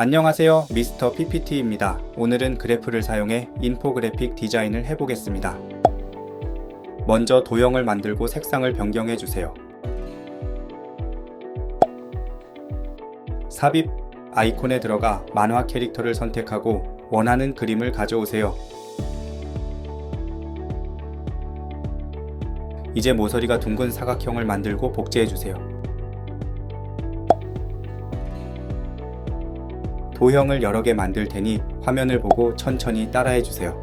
안녕하세요. 미스터 PPT입니다. 오늘은 그래프를 사용해 인포그래픽 디자인을 해보겠습니다. 먼저 도형을 만들고 색상을 변경해 주세요. 삽입 아이콘에 들어가 만화 캐릭터를 선택하고 원하는 그림을 가져오세요. 이제 모서리가 둥근 사각형을 만들고 복제해 주세요. 도형을 여러 개 만들 테니 화면을 보고 천천히 따라해 주세요.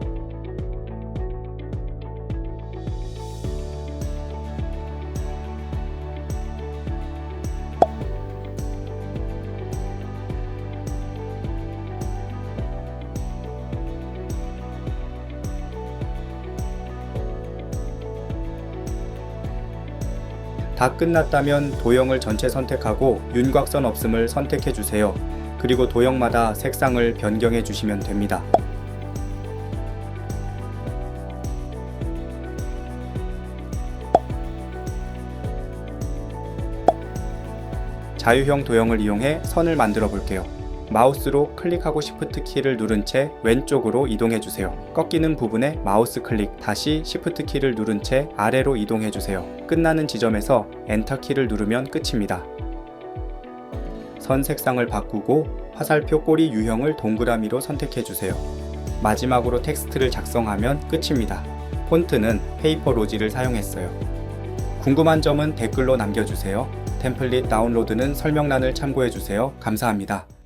다 끝났다면 도형을 전체 선택하고 윤곽선 없음을 선택해 주세요. 그리고 도형마다 색상을 변경해 주시면 됩니다. 자유형 도형을 이용해 선을 만들어 볼게요. 마우스로 클릭하고 시프트 키를 누른 채 왼쪽으로 이동해 주세요. 꺾이는 부분에 마우스 클릭, 다시 시프트 키를 누른 채 아래로 이동해 주세요. 끝나는 지점에서 엔터 키를 누르면 끝입니다. 선 색상을 바꾸고 화살표 꼬리 유형을 동그라미로 선택해 주세요. 마지막으로 텍스트를 작성하면 끝입니다. 폰트는 페이퍼 로지를 사용했어요. 궁금한 점은 댓글로 남겨주세요. 템플릿 다운로드는 설명란을 참고해 주세요. 감사합니다.